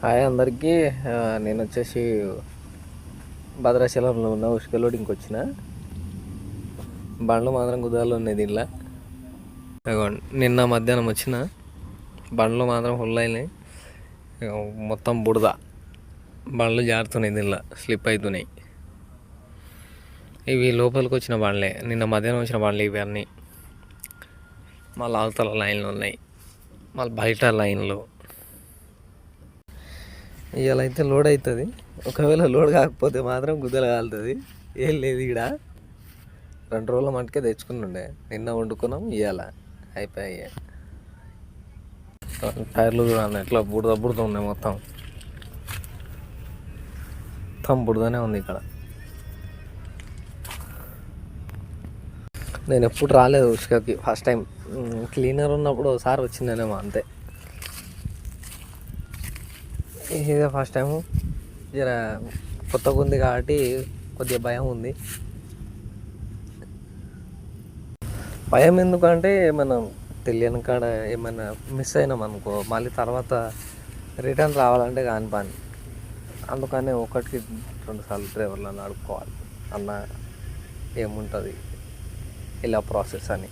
Hi అందరికీ. నేను వచ్చేసి భద్రాచలంలో ఉన్న ఉష్కలోడి లోడింగ్కి వచ్చిన బండ్లు మాత్రం కుదాలు ఉన్నాయి దీనిలో నిన్న మధ్యాహ్నం వచ్చిన బండ్లు మాత్రం ఫుల్ అయినాయి. మొత్తం బుడద బండ్లు జారుతున్నాయి దీనిలో స్లిప్ అవుతున్నాయి ఇవి లోపలికి వచ్చిన బండ్లే. నిన్న మధ్యాహ్నం వచ్చిన బండ్లు ఇవి అన్నీ. మళ్ళీ అవతల లైన్లు ఉన్నాయి. మళ్ళీ బయట లైన్లు. ఇవాళ అయితే లోడ్ అవుతుంది ఒకవేళ లోడ్ కాకపోతే మాత్రం గుద్దలు కాలుతుంది. ఏం లేదు ఇక్కడ రెండు రోజుల మటుకే తెచ్చుకున్నుండే నిన్న వండుకున్నాం ఇవాళ అయిపోయాయి. టైర్లు చూడండి ఎట్లా బుడద బుడద ఉన్నాయి మొత్తం. మొత్తం బుడదనే ఉంది ఇక్కడ. నేను ఎప్పుడు రాలేదు ఉష్కకి. First time. క్లీనర్ ఉన్నప్పుడు ఒకసారి వచ్చిందనేమో అంతే. ఇదే ఫస్ట్ టైం జర కొత్తగా ఉంది కాబట్టి కొద్దిగా భయం ఉంది. భయం ఎందుకంటే మనం తెలియని కాడ ఏమైనా మిస్ అయినాం అనుకో మళ్ళీ తర్వాత రిటర్న్ రావాలంటే కాని పని. అందుకనే ఒకటికి రెండు సార్లు డ్రైవర్లను అడుక్కోవాలి. అన్న ఏముంటుంది? ఇలా ప్రాసెస్ అని.